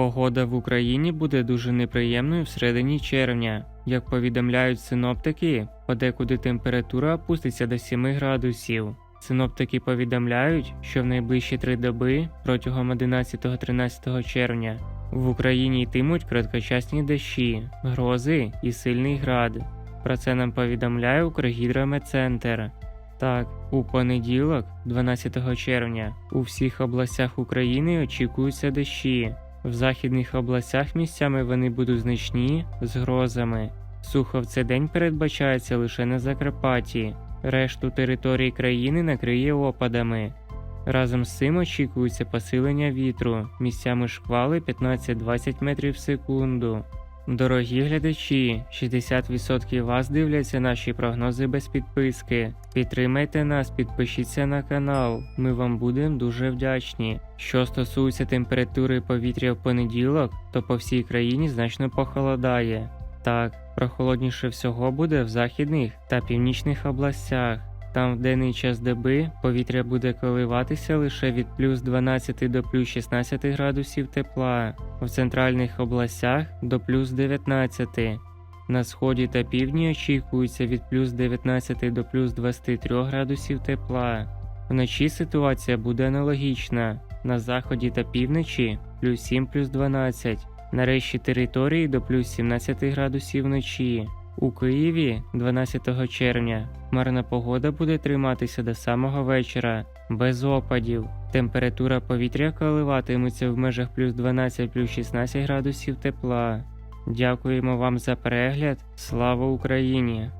Погода в Україні буде дуже неприємною в середині червня. Як повідомляють синоптики, подекуди температура опуститься до 7 градусів. Синоптики повідомляють, що в найближчі три доби протягом 11-13 червня в Україні йтимуть короткочасні дощі, грози і сильний град. Про це нам повідомляє Укргідрометцентр. Так, у понеділок, 12 червня, у всіх областях України очікуються дощі. В західних областях місцями вони будуть значні з грозами. Сухо в цей день передбачається лише на Закарпатті. Решту території країни накриє опадами. Разом з цим очікується посилення вітру, місцями шквали 15-20 метрів в секунду. Дорогі глядачі, 60% вас дивляться наші прогнози без підписки. Підтримайте нас, підпишіться на канал. Ми вам будемо дуже вдячні. Що стосується температури повітря в понеділок, то по всій країні значно похолодає. Так, прохолодніше всього буде в західних та північних областях. Там в денний час доби повітря буде коливатися лише від плюс 12 до плюс 16 градусів тепла, в центральних областях до плюс 19. На сході та півдні очікується від плюс 19 до плюс 23 градусів тепла. Вночі ситуація буде аналогічна. На заході та півночі плюс 7 плюс 12, на решті території до плюс 17 градусів вночі. У Києві 12 червня марна погода буде триматися до самого вечора, без опадів. Температура повітря коливатиметься в межах плюс 12 плюс 16 градусів тепла. Дякуємо вам за перегляд. Слава Україні!